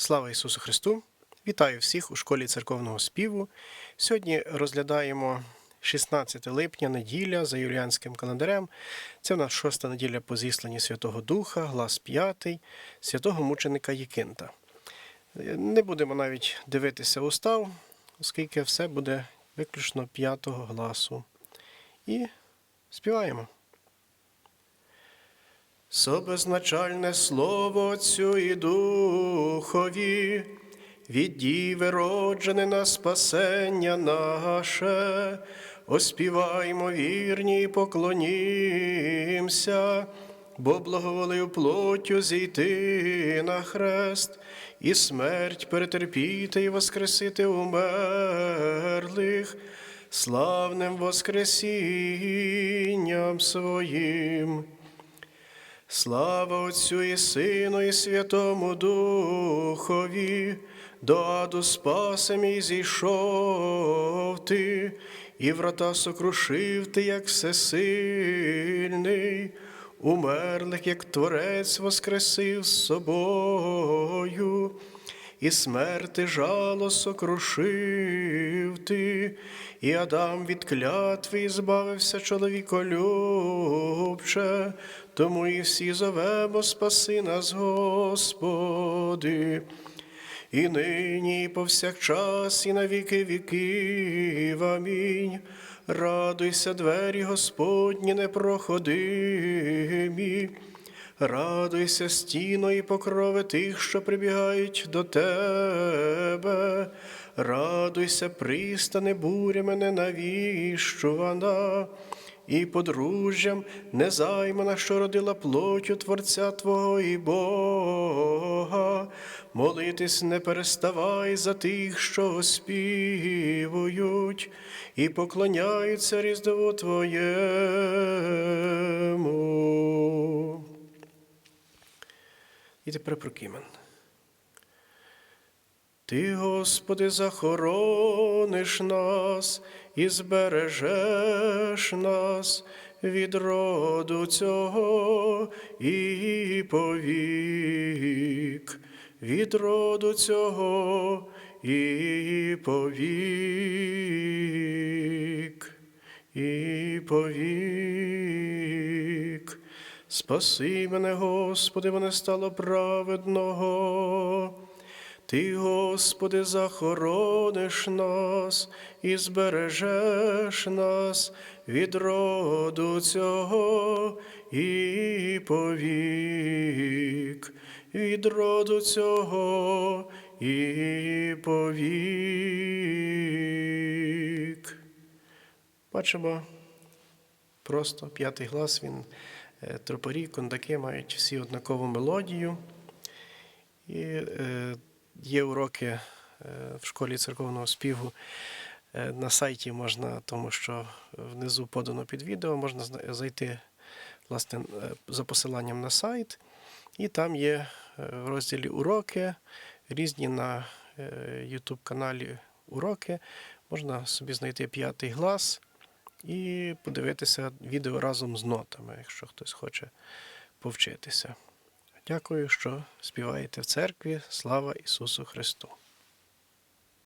Слава Ісусу Христу! Вітаю всіх у школі церковного співу. Сьогодні розглядаємо 16 липня, неділя за юліанським календарем. Це в нас шоста неділя по зісланні Святого Духа, глас 5, святого мученика Єкинта. Не будемо навіть дивитися устав, оскільки все буде виключно п'ятого гласу. І співаємо. Собезначальне слово Отцю і Духові, від діви роджене на спасення наше, оспіваймо вірні і поклонімся, бо благоволив плоттю зійти на хрест, і смерть перетерпіти і воскресити умерлих, славним воскресінням своїм. Слава Отцю і Сину, і Святому Духові, до аду спасем і зійшов ти, і врата сокрушив ти, як всесильний, умерлих, як Творець воскресив з собою, і смерти жало сокрушив ти, і Адам від клятви збавився чоловіколюбче, тому і всі зовемо спаси нас, Господи. І нині, і повсякчас, і на віки віків. Амінь. Радуйся, двері Господні непроходимі. Радуйся, стіно і покрови тих, що прибігають до тебе. Радуйся, пристане бурями ненавіщувана, і подружжям незаймана, що родила плотю Творця Твого і Бога. Молитись не переставай за тих, що оспівують, і поклоняються Різдву Твоєму. І тепер про Кімен. Ти, Господи, захорониш нас і збережеш нас від роду цього і повік, від роду цього і повік, і повік. Спаси мене, Господи, мене стало праведного. Ти, Господи, захорониш нас і збережеш нас від роду цього і повік, від роду цього і повік. Бачимо, просто п'ятий глас, він тропарі, кондаки мають всі однакову мелодію. І е, є уроки е, в школі церковного співу. Е, на сайті можна, тому що внизу подано під відео, можна зайти власне, е, за посиланням на сайт, і там є е, в розділі уроки, різні на YouTube каналі уроки. Можна собі знайти п'ятий глас і подивитися відео разом з нотами, якщо хтось хоче повчитися. Дякую, що співаєте в церкві. Слава Ісусу Христу!